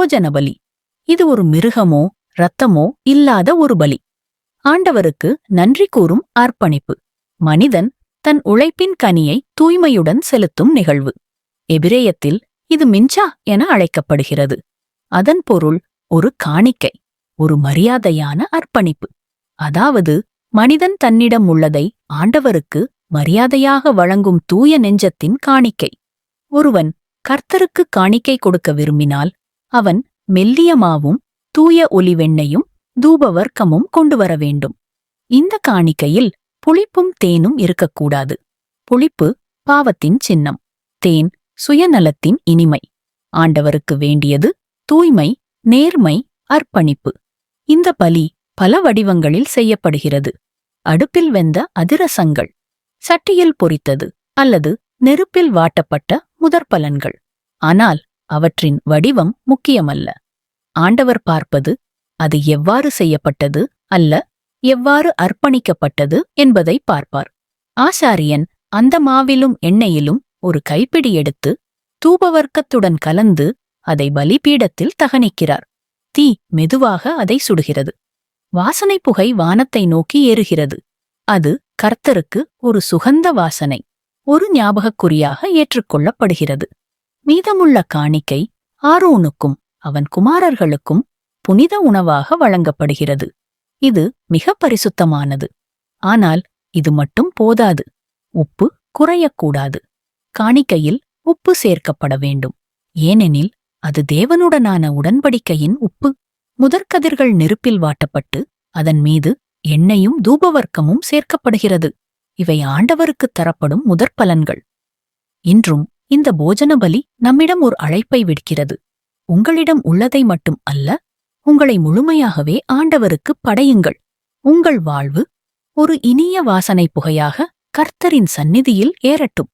போஜன பலி. இது ஒரு மிருகமோ இரத்தமோ இல்லாத ஒரு பலி. ஆண்டவருக்கு நன்றி கூறும் அர்ப்பணிப்பு. மனிதன் தன் உழைப்பின் கனியை தூய்மையுடன் செலுத்தும் நிகழ்வு. எபிரேயத்தில் இது மின்சா என அழைக்கப்படுகிறது. அதன் பொருள் ஒரு காணிக்கை ஒரு மரியாதையான அர்ப்பணிப்பு. அதாவது மனிதன் தன்னிடம் உள்ளதை ஆண்டவருக்கு மரியாதையாக வழங்கும் தூய நெஞ்சத்தின் காணிக்கை. ஒருவன் கர்த்தருக்கு காணிக்கை கொடுக்க விரும்பினால் அவன் மெல்லிய மாவும் தூய ஒலிவெண்ணையும் தூபவர்க்கமும் கொண்டு வர வேண்டும். இந்த காணிக்கையில் புளிப்பும் தேனும் இருக்கக்கூடாது. புளிப்பு பாவத்தின் சின்னம் தேன் சுயநலத்தின் இனிமை. ஆண்டவருக்கு வேண்டியது தூய்மை நேர்மை அர்ப்பணிப்பு. இந்த பலி பல வடிவங்களில் செய்யப்படுகிறது. அடுப்பில் வெந்த அதிரசங்கள் சட்டியில் பொரித்தது அல்லது நெருப்பில் வாட்டப்பட்ட முதற்பலன்கள். ஆனால் அவற்றின் வடிவம் முக்கியமல்ல. ஆண்டவர் பார்ப்பது அது எவ்வாறு செய்யப்பட்டது அல்ல எவ்வாறு அர்ப்பணிக்கப்பட்டது என்பதை பார்ப்பார். ஆசாரியன் அந்த மாவிலும் எண்ணெயிலும் ஒரு கைப்பிடி எடுத்து தூபவர்க்கத்துடன் கலந்து அதை பலிபீடத்தில் தகனிக்கிறார். தீ மெதுவாக அதை சுடுகிறது. வாசனை புகை வானத்தை நோக்கி ஏறுகிறது. அது கர்த்தருக்கு ஒரு சுகந்த வாசனை ஒரு ஞாபகக்குறியாக ஏற்றுக்கொள்ளப்படுகிறது. மீதமுள்ள காணிக்கை ஆரோனுக்கும் அவன் குமாரர்களுக்கும் புனித உணவாக வழங்கப்படுகிறது. இது மிக பரிசுத்தமானது. ஆனால் இது மட்டும் போதாது. உப்பு குறையக்கூடாது. காணிக்கையில் உப்பு சேர்க்கப்பட வேண்டும். ஏனெனில் அது தேவனுடனான உடன்படிக்கையின் உப்பு. முதற்கதிர்கள் நெருப்பில் வாட்டப்பட்டு அதன் மீது எண்ணெயும் தூபவர்க்கமும் சேர்க்கப்படுகிறது. இவை ஆண்டவருக்கு தரப்படும் முதற்பலன்கள். இன்றும் இந்த போஜன பலி நம்மிடம் ஒரு அழைப்பை விடுக்கிறது. உங்களிடம் உள்ளதை மட்டும் அல்ல உங்களை முழுமையாகவே ஆண்டவருக்கு படையுங்கள். உங்கள் வாழ்வு ஒரு இனிய வாசனை புகையாக கர்த்தரின் சந்நிதியில் ஏறட்டும்.